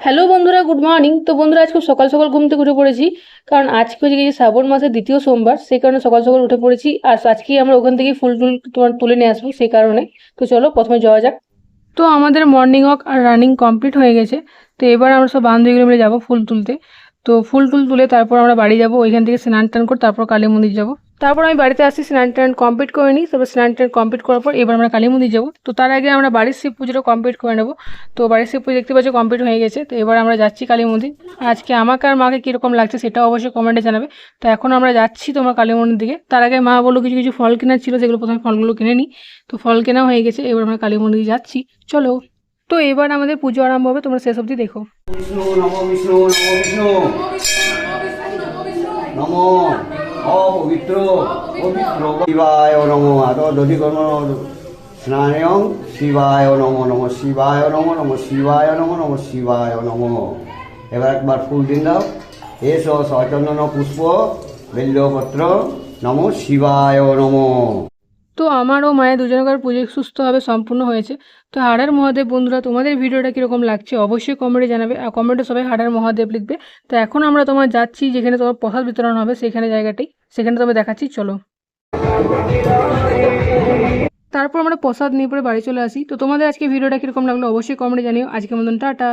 Hello বন্ধুরা good morning তো বন্ধুরা, আজকে সকাল সকাল ঘুম থেকে উঠে পড়েছি, কারণ আজকে হচ্ছে গিয়ে শ্রাবণ মাসের দ্বিতীয় সোমবার সেই কারণে সকাল সকাল উঠে পড়েছি। আর আজকেই আমরা ওখান থেকে ফুল টুল তোমার তুলে নিয়ে আসব সেই কারণে। তো চলো, প্রথমে যাওয়া যাক। তো আমাদের মর্নিং ওয়াক আর রানিং কমপ্লিট হয়ে গেছে। তো এবার আমরা সব বান্ধবীগুলো মিলে যাব ফুল তুলতে। তো ফুল টুল তুলে তারপর আমরা বাড়ি যাব, ওইখান থেকে স্নান টান করে তারপর কালী মন্দির যাব। তারপর আমি বাড়িতে আসি, স্নান টান কমপ্লিট করে নিই, তারপর স্নান টান কমপ্লিট করার পর এবার আমরা কালী মন্দির যাব। তো তার আগে আমরা বাড়ির শিব পুজোটা কমপ্লিট করে নেব। তো বাড়ির শিব পুজো দেখতে পাচ্ছি কমপ্লিট হয়ে গেছে, তো এবার আমরা যাচ্ছি কালী মন্দির। আজকে আমাকে আর মাকে কীরকম লাগছে সেটাও অবশ্যই কমেন্টে জানাবে। তো এখন আমরা যাচ্ছি তোমার কালী মন্দির দিকে। তার আগে মা বলল কিছু কিছু ফল কেনার ছিল সেগুলো প্রথমে ফলগুলো কিনে নিই। তো ফল কেনাও হয়ে গেছে, এবার আমরা কালী মন্দির যাচ্ছি। চলো। তো এবার আমাদের পুজো আরম্ভ হবে, তোমরা শেষ অবধি দেখো। বিষ্ণু পবিত্র কর্ম স্নানয়ং শিবায় শিবায় নম নম শিবায় নম নম শিবায় নম। এবার একবার ফুল দিন দাও এসো সচন্দন পুষ্প, বেল্লপত্র, নম শিবায় নম। তো আমার ও মায়ের দুজনকার পুজো সুস্থভাবে সম্পূর্ণ হয়েছে। তো হাড়ার মহাদেব বন্ধুরা, তোমাদের ভিডিওটা কীরকম লাগছে অবশ্যই কমেন্টে জানাবে। আর কমেন্টে সবাই হাড়ার মহাদেব লিখবে। তো এখন আমরা তোমার যাচ্ছি যেখানে তোমার প্রসাদ বিতরণ হবে, সেখানে জায়গাটাই সেখানে তবে দেখাচ্ছি, চলো। তারপর আমরা প্রসাদ নিয়ে পরে বাড়ি চলে আসি। তো তোমাদের আজকে ভিডিওটা কীরকম লাগল অবশ্যই কমেন্টে জানিও। আজকে মতন টাটা।